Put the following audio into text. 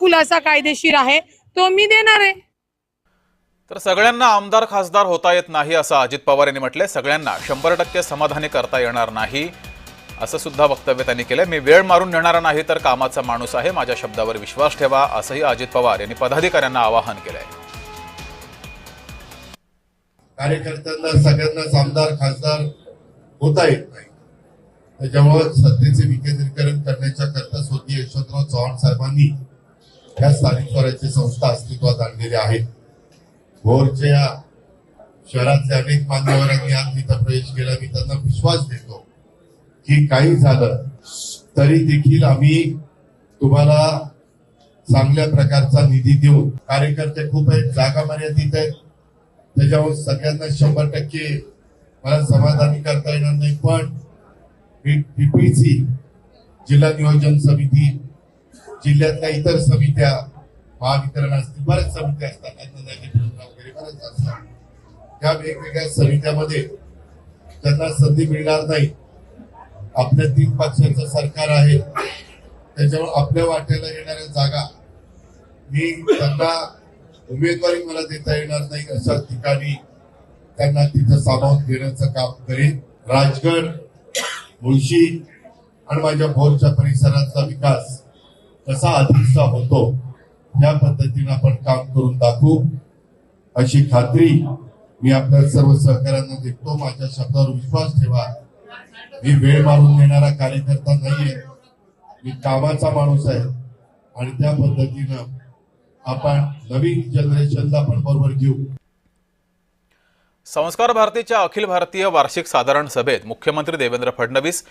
खुलासा कायदेशीर आहे तो मी देणार आहे. तर सगळ्यांना आमदार खासदार होता येत नाही असं अजित पवार यांनी म्हटलंय. सगळ्यांना शंभर टक्के समाधानी करता येणार नाही असं सुद्धा वक्तव्य त्यांनी केलंय. मी वेळ मारून नेणारा नाही तर कामाचा माणूस आहे माझ्या शब्दावर विश्वास ठेवा असंही अजित पवार यांनी पदाधिकाऱ्यांना आवाहन केलंय. कार्यकर्त्यांना सगळ्यांनाच आमदार खासदार होता येत नाही. त्याच्यामुळे सत्तेचे विकेंद्रीकरण करण्याच्या करता स्वर्गीय यशवंतराव चव्हाण साहेबांनी या स्थानिक स्वराज्य संस्था अस्तित्वात आणलेल्या आहेत. भोरच्या शहरातले अनेक मान्यवरांनी आज तिथं प्रवेश केला. मी त्यांना विश्वास देतो की काही झालं तरी देखील आम्ही तुम्हाला चांगल्या प्रकारचा निधी देऊन कार्यकर्ते खूप आहेत जागा मर्यादित आहेत. त्याच्यावर सगळ्यांना शंभर टक्के मला समाधानी करता येणार नाही पण टीपीसी जिल्हा नियोजन समिती जिल्ह्यातल्या इतर समित्या महावितरण असतील बऱ्याच समित्या असतात वगैरे बऱ्याच असतात. त्या वेगवेगळ्या समित्यामध्ये त्यांना संधी मिळणार नाही. आपल्या तीन पक्षाचं सरकार आहे. त्याच्यामुळे आपल्या वाट्याला येणाऱ्या जागा मी त्यांना उमेदवारी मला देता येणार नाही अशा ठिकाणी त्यांना तिथं सामावून घेण्याचं काम करेन. राजगड मुळशी आणि माझ्या भोरच्या परिसराचा विकास. कसा अधिकचा होतो या पद्धतीने आपण काम करून दाखवू. अशी खात्री मी आपल्या सर्व सहकाऱ्यांना देतो. माझ्या शब्दावर विश्वास ठेवा. मी वेळ मारून देणारा कार्यकर्ता नाहीये. मी कामाचा माणूस आहे. आणि त्या पद्धतीनं आपण नवीन जनरेशनला पण बरोबर घेऊ. संस्कार भारतीच्या अखिल भारतीय वार्षिक साधारण सभेत मुख्यमंत्री देवेंद्र फडणवीस